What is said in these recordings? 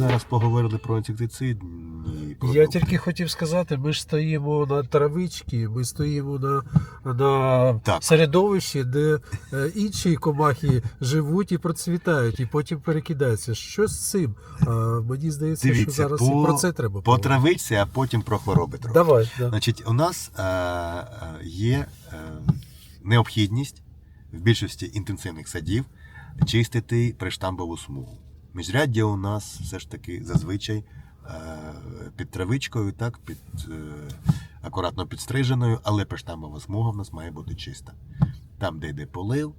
зараз поговорили про інсектицид. Про Я тільки хотів сказати, ми ж стоїмо на травичці, ми стоїмо на, на Так. середовищі, де е, інші комахи живуть і процвітають, і потім перекидаються. Що з цим? А, мені здається, що зараз по, і про це треба по травичці, а потім про хвороби трохи. Давай, да. Значить, у нас е, е, є е, необхідність в більшості інтенсивних садів чистити приштамбову смугу. Міжряддя у нас все ж таки зазвичай е, під травичкою, так, під, е, акуратно підстриженою, але пештамова смуга в нас має бути чиста. Там, де йде полив,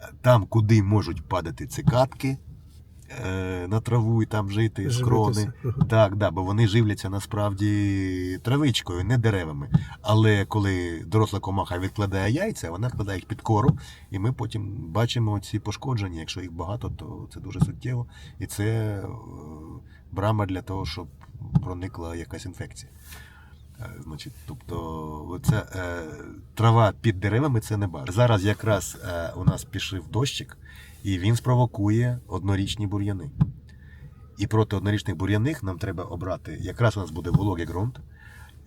е, там, куди можуть падати цикатки на траву і там жити, з крони. Живитися. Ага. Так, да, бо вони живляться насправді травичкою, не деревами. Але коли доросла комаха відкладає яйця, вона вкладає їх під кору, і ми потім бачимо ці пошкодження. Якщо їх багато, то це дуже суттєво. І це е, брама для того, щоб проникла якась інфекція. Е, Значить, тобто, це е, трава під деревами це не бар. Зараз якраз е, у нас пішов дощик, і він спровокує однорічні бур'яни. І проти однорічних бур'яних нам треба обрати, якраз у нас буде вологий ґрунт,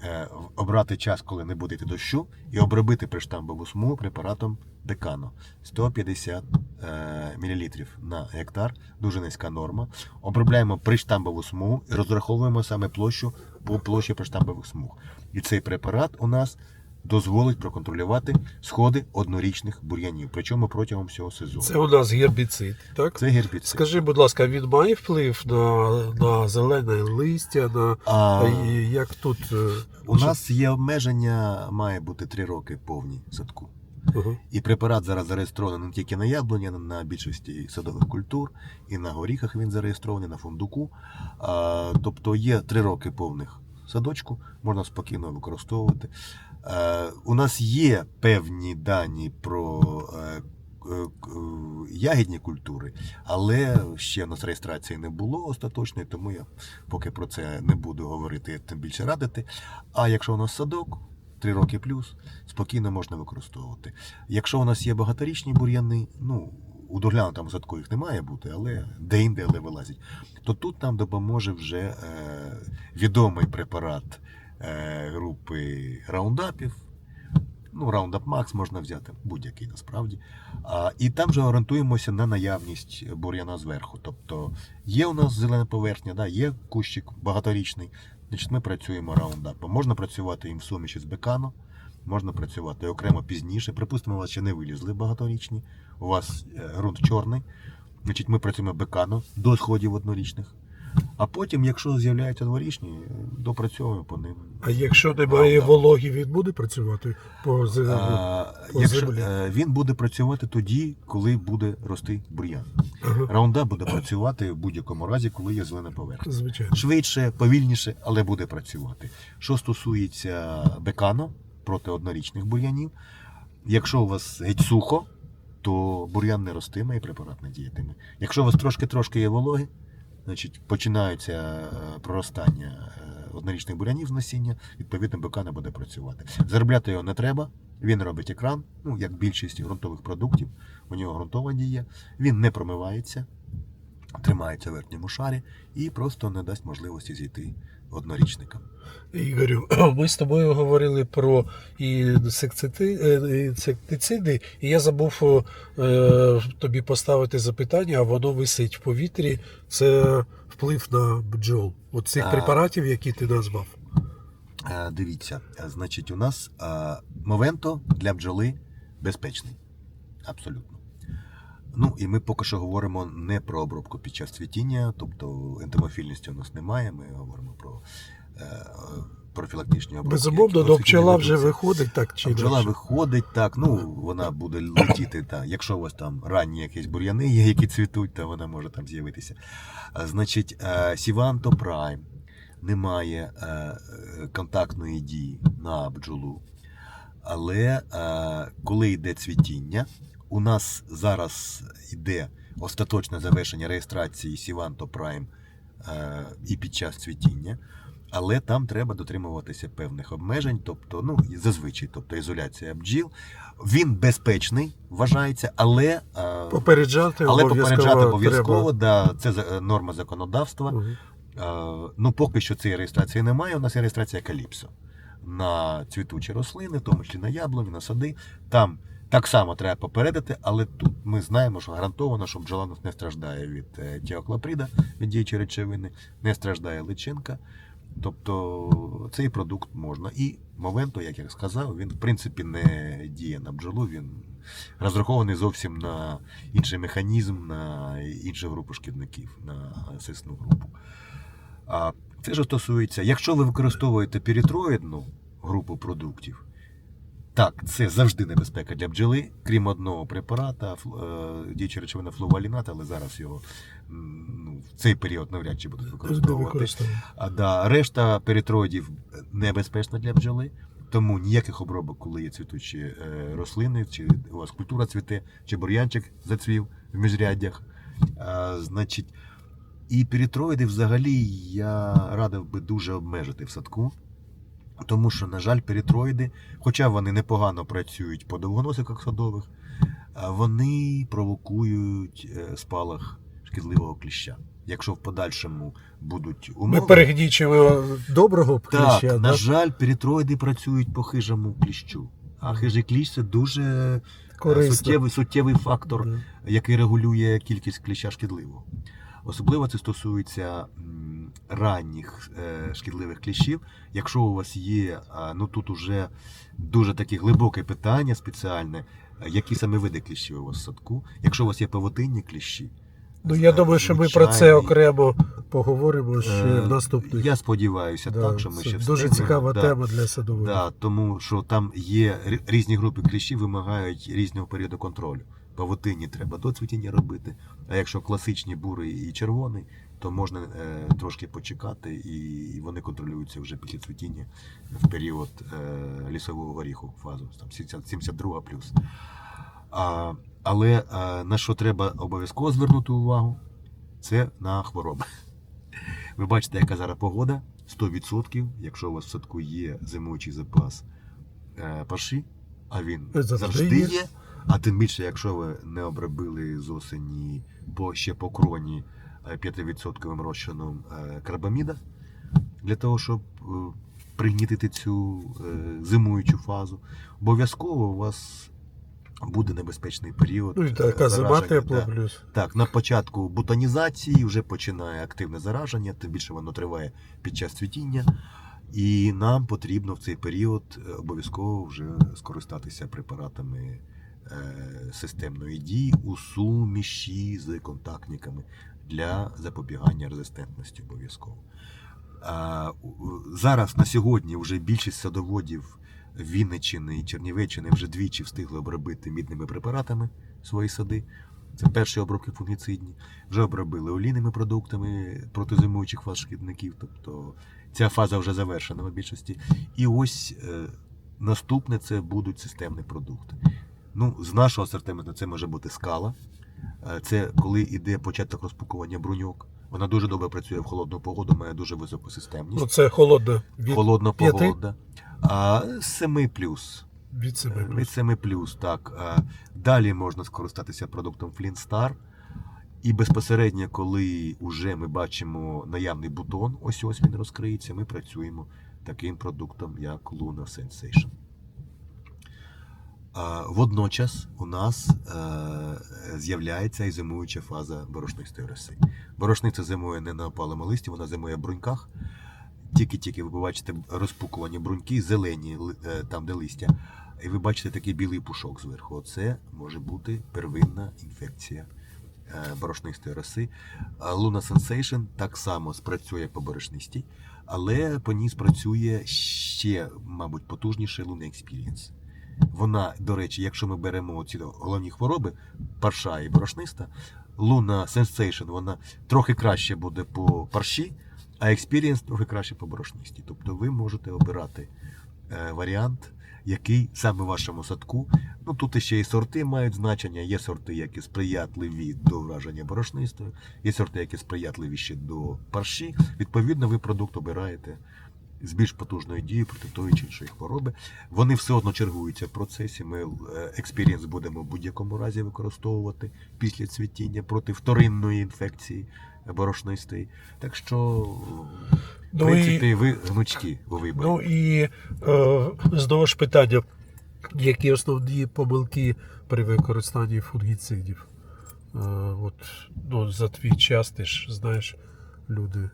е, обрати час, коли не буде йти дощу, і обробити приштамбову смугу препаратом декано 150 е, мл на гектар, дуже низька норма. Обробляємо приштамбову смугу і розраховуємо саме площу по площі приштамбових смуг. І цей препарат у нас дозволить проконтролювати сходи однорічних бур'янів, причому протягом всього сезону. Це у нас гербіцид, так? Це гербіцид. Скажи, будь ласка, він має вплив на, на зелене листя, на А... як тут е, У нас є обмеження, має бути 3 роки повні садку. І препарат зараз зареєстрований не тільки на яблуні, а на більшості садових культур, і на горіхах він зареєстрований, на фундуку. А, тобто є 3 роки повних садочку, можна спокійно використовувати. Е, у нас є певні дані про е, е, ягідні культури, але ще у нас реєстрації не було остаточної, тому я поки про це не буду говорити, тим більше радити. А якщо у нас садок, 3 роки плюс, спокійно можна використовувати. Якщо у нас є багаторічні бур'яни, ну у доглянутому садку їх не має бути, але де-інде але вилазять, то тут нам допоможе вже е, відомий препарат е, групи раундапів. Ну, Roundup Max можна взяти, будь-який насправді. А, і там же орієнтуємося на наявність бур'яна зверху. Тобто є у нас зелена поверхня, да, є кущик багаторічний, значить ми працюємо раундапом. Можна працювати їм в суміші з бекану, можна працювати окремо пізніше. Припустимо, у вас ще не вилізли багаторічні, у вас е, ґрунт чорний, значить ми працюємо бекану до сходів однорічних. А потім, якщо з'являються дворічні, допрацьовуємо по ним. А якщо немає Правда. вологі, він буде працювати по? А, по якщо, землі. е, він буде працювати тоді, коли буде рости бур'ян. Ага. Раунда буде працювати в будь-якому разі, коли є зелена поверхня. Звичайно. Швидше, повільніше, але буде працювати. Що стосується бекану проти однорічних бур'янів, якщо у вас геть сухо, то бур'ян не ростиме і препарат не діятиме. Якщо у вас трошки-трошки є вологи, значить починаються е, проростання е, однорічних бур'янів з насіння, відповідно бекана буде працювати. Заробляти його не треба. Він робить екран, ну як більшість ґрунтових продуктів, у нього ґрунтова дія, він не промивається, тримається в верхньому шарі і просто не дасть можливості зійти однорічникам. Ігорю, ми з тобою говорили про інсектици- е, інсектициди, і я забув е, тобі поставити запитання, а воно висить в повітрі. Це вплив на бджол. От цих препаратів, які ти назвав. Дивіться, значить, у нас Мовенто для бджоли безпечний. Абсолютно. Ну і ми поки що говоримо не про обробку під час цвітіння, тобто ентомофільності у нас немає. Ми говоримо про е, профілактичні обробки. Безумовно, до досить пчола вже виходить так чи інакше. виходить, так, ну вона буде летіти. Так. Якщо у вас там ранні якісь бур'яни є, які цвітуть, то вона може там з'явитися. Значить, е, Сіванто Прайм не має е, е, контактної дії на бджолу. Але е, коли йде цвітіння, у нас зараз йде остаточне завершення реєстрації Сіванто Прайм е, і під час цвітіння. Але там треба дотримуватися певних обмежень, тобто, ну, зазвичай, тобто ізоляція бджіл. Він безпечний, вважається, але, е, Попереджати але попереджати обов'язково, да, це за- норма законодавства. Е, Ну, поки що цієї реєстрації немає. У нас є реєстрація Каліпсо на цвітучі рослини, в тому числі на яблуні, на сади. Там так само треба попередити, але тут ми знаємо, що гарантовано, що бджола не страждає від е, тіоклоприда, від діючої речовини, не страждає личинка. Тобто цей продукт можна. І Мовенто, як я сказав, він в принципі не діє на бджолу, він розрахований зовсім на інший механізм, на іншу групу шкідників, на сисну групу. А це ж стосується, якщо ви використовуєте пірітроїдну групу продуктів, так, це завжди небезпека для бджоли, крім одного препарата, е, діюча речовина флувалінат, але зараз його ну, в цей період навряд чи будуть використовувати. А да, решта перитроїдів небезпечна для бджоли, тому ніяких обробок, коли є цвітучі е, рослини, чи у вас культура цвіте, чи бур'янчик зацвів в міжряддях. А, значить, і перитроїди взагалі я радив би дуже обмежити в садку. Тому що, на жаль, перитроїди, хоча вони непогано працюють по довгоносиках садових, вони провокують е, спалах шкідливого кліща. Якщо в подальшому будуть Ми умови, перегнічуємо доброго так, кліща, на жаль, перитроїди працюють по хижому кліщу. А хижий кліщ це дуже е, корисно. суттєвий, суттєвий фактор, який регулює кількість кліща шкідливого. Особливо це стосується ранніх е, шкідливих кліщів. Якщо у вас є, а, ну тут уже дуже таке глибоке питання спеціальне, е, які саме види кліщів у вас в садку. Якщо у вас є павутинні кліщі, Ну я е, думаю, що ми про це окремо поговоримо ще е, в наступних. Я сподіваюся, Да, так, що ми це ще дуже цікава Да. тема для садових. Да, тому що там є різні групи кліщів, вимагають різного періоду контролю. Павутинні треба до цвітіння робити. А якщо класичні бурий і червоний, то можна е, трошки почекати, і вони контролюються вже після цвітіння в період е, лісового горіху фазу, там 70 72 плюс. А, але е, на що треба обов'язково звернути увагу, це на хвороби. Ви бачите, яка зараз погода. 100%, якщо у вас в садку є зимуючий запас е, парші, а він Завжди завжди, є. А тим більше, якщо ви не обробили з осені по ще по кроні е, 5% розчином е, карбаміда, для того, щоб е, пригнітити цю е, зимуючу фазу, обов'язково у вас буде небезпечний період. Ну така зима тепла да. плюс. Так, на початку бутонізації вже починає активне зараження, тим більше воно триває під час цвітіння. І нам потрібно в цей період обов'язково вже скористатися препаратами системної дії у суміші з контактниками для запобігання резистентності обов'язково. Зараз на сьогодні вже більшість садоводів Вінниччини і Чернівеччини вже двічі встигли обробити мідними препаратами свої сади. Це перші обробки фунгіцидні. Вже обробили олійними продуктами проти зимуючих фаз шкідників. Тобто ця фаза вже завершена в більшості. І ось е, наступне це будуть системні продукти. Ну, з нашого асортименту це може бути скала. Е, Це коли йде початок розпакування бруньок. Вона дуже добре працює в холодну погоду, має дуже високу системність. Ну це холодно від, Холодна п'яти? погода. А 7 плюс. від себе. Е, Від 7 плюс, так. А Далі можна скористатися продуктом Flint Star. І безпосередньо, коли вже ми бачимо наявний бутон, ось ось він розкриється, ми працюємо таким продуктом, як Luna Sensation. Водночас у нас е, з'являється і зимуюча фаза борошнистої роси. Борошниця зимує не на опалому листі, вона зимує в бруньках. Тільки-тільки ви побачите розпукувані бруньки, зелені е, там, де листя, і ви бачите такий білий пушок зверху. Це може бути первинна інфекція е, борошнистої роси. Luna Sensation так само спрацює по борошнистій, але по ній спрацює ще, мабуть, потужніше Luna Experience. Вона, до речі, якщо ми беремо ці головні хвороби, парша і борошниста, Luna Sensation, вона трохи краще буде по парші, а Experience трохи краще по борошнисті. Тобто ви можете обирати е, варіант, який саме в вашому садку. Ну тут ще і сорти мають значення. Є сорти, які сприятливі до враження борошнистою, є сорти, які сприятливіші до парші. Відповідно, ви продукт обираєте з більш потужною дією проти тої чи іншої хвороби. Вони все одно чергуються в процесі. Ми експірієнс будемо в будь-якому разі використовувати після цвітіння проти вторинної інфекції борошнистої. Так що, в Ну, принципі, і, ви гнучки у виборі. ну і е, знову ж питання, які основні помилки при використанні фунгіцидів? Е, от, ну, за твій час ти ж знаєш, люди.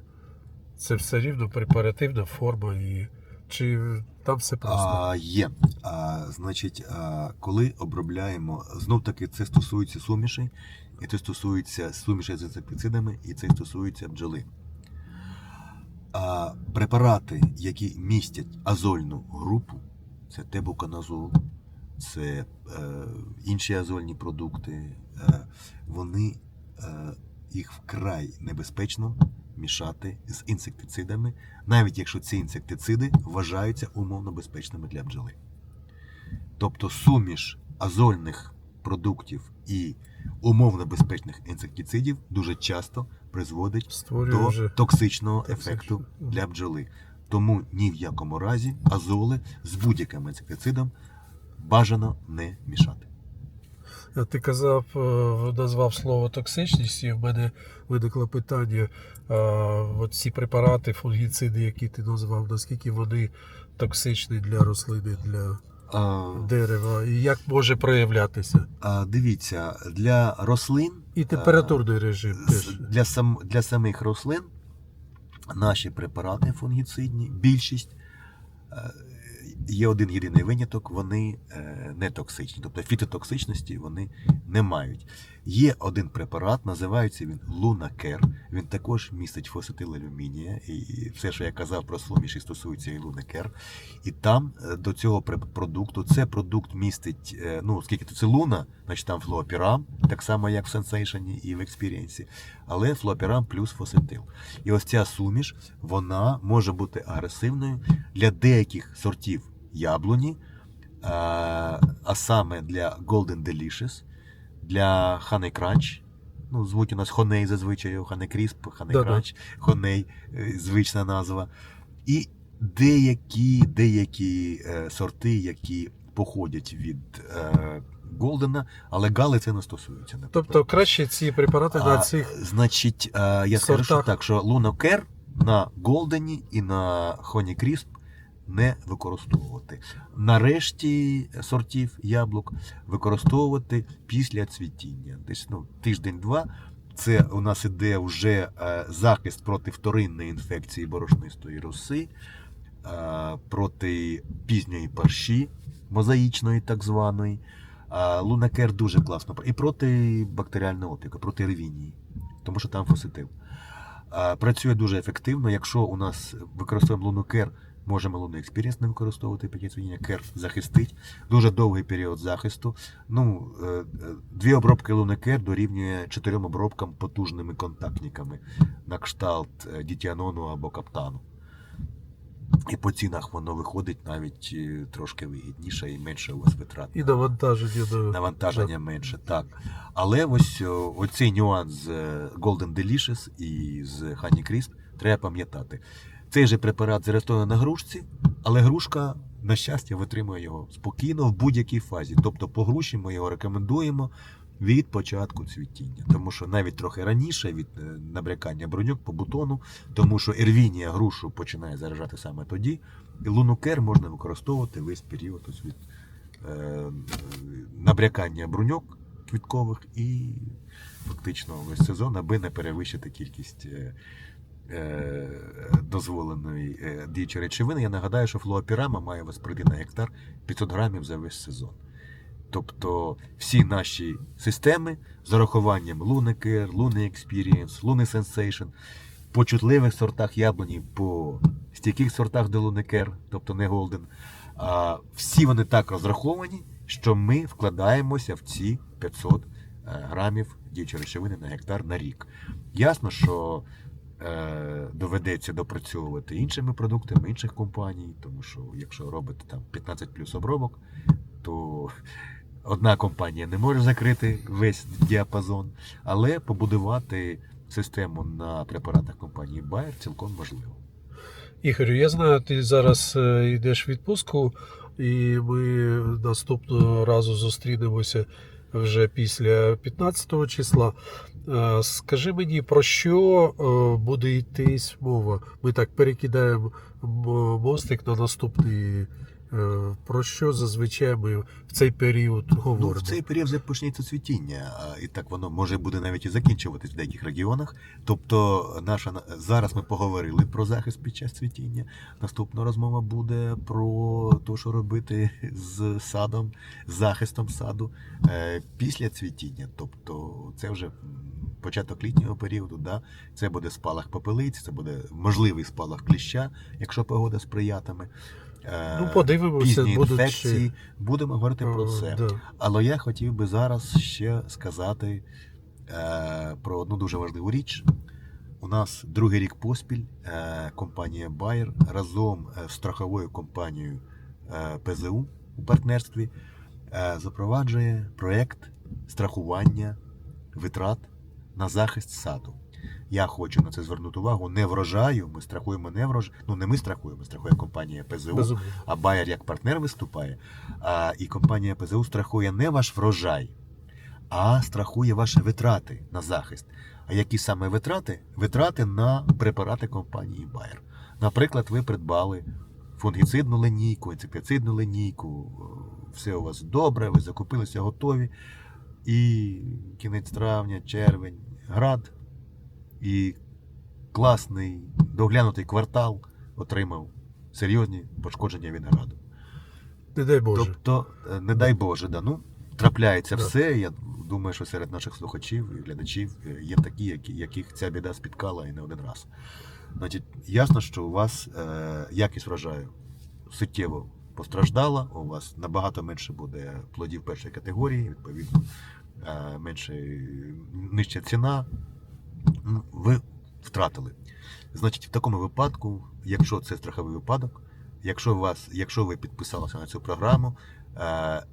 Це все рівно препаративна форма, і чи там все просто? А, є. А, значить, а, коли обробляємо, знов таки це стосується сумішей, і це стосується сумішей з інсектицидами, і це стосується бджоли. А, препарати, які містять азольну групу, це тебуканазол, це е, інші азольні продукти, е, вони е, їх вкрай небезпечно мішати з інсектицидами, навіть якщо ці інсектициди вважаються умовно безпечними для бджоли. Тобто суміш азольних продуктів і умовно безпечних інсектицидів дуже часто призводить Створює до вже токсичного токсичну. ефекту для бджоли. Тому ні в якому разі азоли з будь-яким інсектицидом бажано не мішати. Ти казав, е, назвав слово токсичність, і в мене виникло питання. а, От ці препарати, фунгіциди, які ти назвав, наскільки вони токсичні для рослини, для А, дерева, і як може проявлятися? а, дивіться, для рослин І температурний режим теж. для, сам, для самих рослин наші препарати фунгіцидні, більшість е, є один єдиний виняток, вони е, не токсичні, тобто фітотоксичності вони не мають. Є один препарат, називається він Лунакер. Він також містить фосфатил алюмінія, і все, що я казав про суміші, стосується і Лунакер. І там е, до цього продукту це продукт містить, ну скільки оскільки це луна, значить там флуопірам, так само як в сенсейшені і в експірієнсі, але флуопірам плюс фосфатил. І ось ця суміш, вона може бути агресивною для деяких сортів яблуні, а саме для Golden Delicious, для Honey Crunch. Ну, звуть у нас Honey зазвичай, Honey Crisp, Honey Да-да. Crunch, Honey, е, звична назва. І деякі, деякі е, сорти, які походять від е, Голдена, але гали це не стосується. Тобто краще ці препарати на А, цих Значить, е, я скажу, що так, що Лунокер на Голдені і на Хоні Крісп не використовувати. Нарешті сортів яблук використовувати після цвітіння. Десь ну, тиждень-два. Це у нас іде вже е, захист проти вторинної інфекції борошнистої роси, е, проти пізньої парші, мозаїчної так званої. А Лунакер дуже класно. І проти бактеріального опіку, проти ревінії, тому що там фоситив. Працює дуже ефективно. Якщо у нас використовуємо лунокер, можемо луну експірієнс не використовувати під цвітіння. Кер захистить. Дуже довгий період захисту. Ну, е, е, дві обробки лунокер дорівнює чотирьом обробкам потужними контактниками на кшталт е, дітіанону або каптану. І по цінах воно виходить навіть е, трошки вигідніше і менше у вас витрат. і навантаження на Навантаження менше, так. Але ось оцей нюанс з е, Golden Delicious і з Honey Crisp треба пам'ятати. Цей же препарат зареєстрований на грушці, але грушка, на щастя, витримує його спокійно в будь-якій фазі. Тобто по груші ми його рекомендуємо від початку цвітіння. Тому що навіть трохи раніше від е, набрякання бруньок по бутону, тому що ервінія грушу починає заражати саме тоді. І лунукер можна використовувати весь період ось від е, набрякання бруньок квіткових і фактично весь сезон, аби не перевищити кількість е, е, дозволеної е, діючої речовини. Я нагадаю, що флуопірама має вас прийти на гектар 500 грамів за весь сезон. Тобто всі наші системи з урахуванням Лунекер, Луни Experience, Луни Sensation, по чутливих сортах яблуні, по стійких сортах де Лунекер, тобто не Голден, всі вони так розраховані, що ми вкладаємося в ці 500 е, грамів діючої речовини на гектар на рік. Ясно, що е, доведеться допрацьовувати іншими продуктами інших компаній, тому що якщо робите там 15 плюс обробок, то одна компанія не може закрити весь діапазон, але побудувати систему на препаратах компанії Bayer цілком можливо. Ігорю, я знаю, ти зараз е, йдеш в відпустку, і ми наступного разу зустрінемося вже після 15 числа. Е, Скажи мені, про що е, буде йтись мова? Ми так перекидаємо мостик на наступний. Е, Про що зазвичай ми в цей період Ну, в цей період вже почнеться цвітіння, і так воно може буде навіть і закінчуватись в деяких регіонах. Тобто, наша на- зараз ми поговорили про захист під час цвітіння. Наступна розмова буде про те, що робити з садом, з захистом саду е, після цвітіння. Тобто, це вже початок літнього періоду. Да? Це буде спалах попелиць, це буде можливий спалах кліща, якщо погода сприятиме. Е, Ну, подивимося, пізні будуть інфекції. Будемо говорити про це. да. Але я хотів би зараз ще сказати е, про одну дуже важливу річ. У нас другий рік поспіль е, компанія Bayer разом е, з страховою компанією е, ПЗУ у партнерстві е, запроваджує проєкт страхування витрат на захист саду. Я хочу на це звернути увагу. Не врожаю. Ми страхуємо не врожай. Ну не ми страхуємо, страхує компанія ПЗУ. Безумовно. А Bayer як партнер виступає, а, і компанія ПЗУ страхує не ваш врожай, а страхує ваші витрати на захист. А які саме витрати? Витрати на препарати компанії Bayer. Наприклад, ви придбали фунгіцидну линійку, інсектицидну линійку, все у вас добре, ви закупилися готові. І кінець травня, червень, град, і класний доглянутий квартал отримав серйозні пошкодження від граду. Не дай Боже. Тобто, е, не дай Боже, да, ну, трапляється Да. все. Я думаю, що серед наших слухачів і глядачів е, є такі, які, яких ця біда спіткала і не один раз. Значить, ясно, що у вас е, якість врожаю суттєво постраждала, у вас набагато менше буде плодів першої категорії, відповідно, е, менше нижча ціна. Ну, Ви втратили. Значить, в такому випадку, якщо це страховий випадок, якщо вас, якщо ви підписалися на цю програму, е,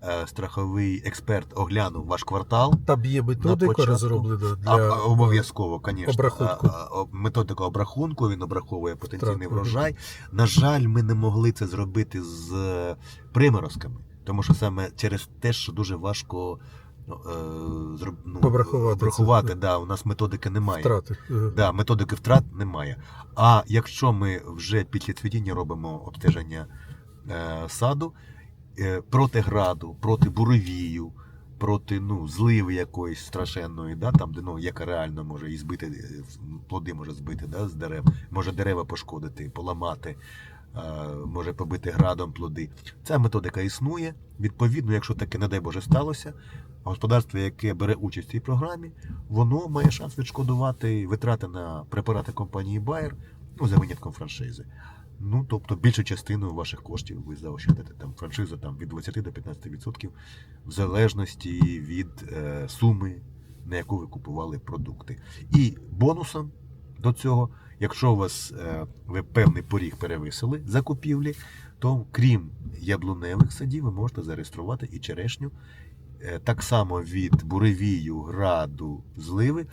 е, страховий експерт оглянув ваш квартал. Там є методика розроблена А, для а, обов'язково, звісно. обрахунку. А, а, Методика обрахунку, він обраховує потенційний Так, врожай. На жаль, ми не могли це зробити з е, приморозками, тому що саме через те, що дуже важко ну, е, зроб- ну, Обрахувати це, да, у нас методики немає. втрати. Да, методики втрат немає. А якщо ми вже після цвітіння робимо обстеження е, саду е, проти граду, проти буревію, проти ну, зливи якоїсь страшенної, да, там, де ну, яка реально може і збити, е, плоди може збити да, з дерев, може дерева пошкодити, поламати, може побити градом плоди. Ця методика існує. Відповідно, якщо таке, не дай Боже, сталося, господарство, яке бере участь в цій програмі, воно має шанс відшкодувати витрати на препарати компанії Bayer, ну, за винятком франшизи. Ну, тобто більшу частину ваших коштів ви заощадите. Там франшиза там, від 20 до 15% в залежності від е, суми, на яку ви купували продукти. І бонусом до цього, якщо у вас е, ви певний поріг перевисили закупівлі, то крім яблуневих садів, ви можете зареєструвати і черешню е, так само від буревію, граду, зливи,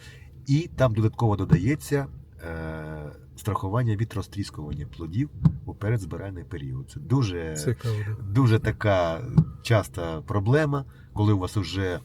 і там додатково додається е, страхування від розтріскування плодів у передзбиральний період. Це дуже, Цікаво. дуже така часта проблема, коли у вас вже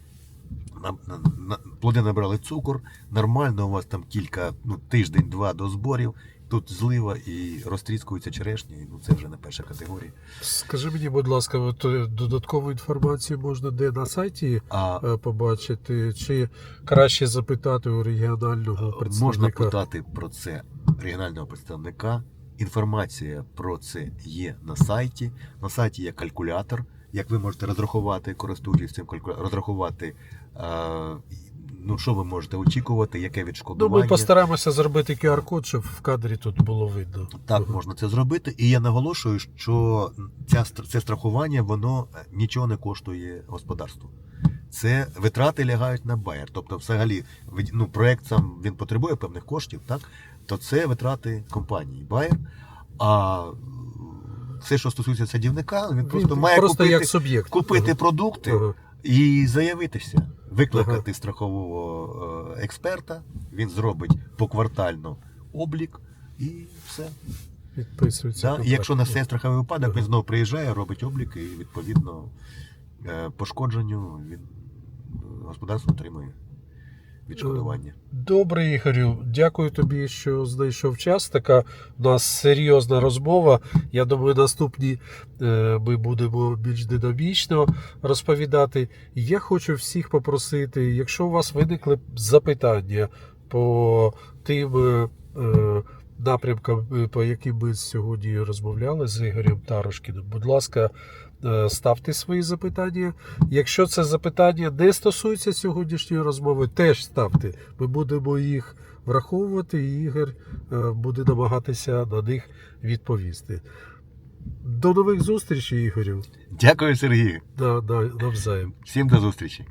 плоди набрали цукор, нормально у вас там кілька, ну, тиждень-два до зборів. Тут злива і розтріскуються черешні, ну це вже не перша категорія. Скажи мені, будь ласка, от, е, додаткову інформацію можна де на сайті А е, побачити, чи краще запитати у регіонального представника? Можна питати про це регіонального представника. Інформація про це є на сайті. На сайті є калькулятор, як ви можете розрахувати, користуючись цим калькулятором, розрахувати, е, ну, що ви можете очікувати, яке Ну, ми постараємося зробити QR-код, щоб в кадрі тут було видно. Так, можна це зробити. І я наголошую, що ця, це страхування воно е, нічого не коштує господарству. Це витрати лягають на байер. Тобто, взагалі, ну, проект сам він потребує певних коштів, так? То це витрати компанії Bayer. А все, що стосується садівника, він просто Він має просто купити, як купити продукти Ага. і заявитися, викликати страхового е, експерта. Він зробить поквартально облік і все. Підписується. Да? І якщо якщо все страховий випадок, він знову приїжджає, робить облік і відповідно е, пошкодженню він е, господарство отримує відшкодування. Добре, Ігорю, дякую тобі, що знайшов час. Така у нас серйозна розмова. Я думаю, наступні е, ми будемо більш динамічно розповідати. Я хочу всіх попросити, якщо у вас виникли запитання по тим е, е, по яким ми сьогодні розмовляли з Ігорем Тарошкіним, будь ласка, е, ставте свої запитання. Якщо це запитання не стосується сьогоднішньої розмови, теж ставте. Ми будемо їх враховувати, і Ігор е, буде намагатися на них відповісти. До нових зустрічей, Ігорю. Дякую, Сергію. Да, да, навзаєм. Всім до зустрічі.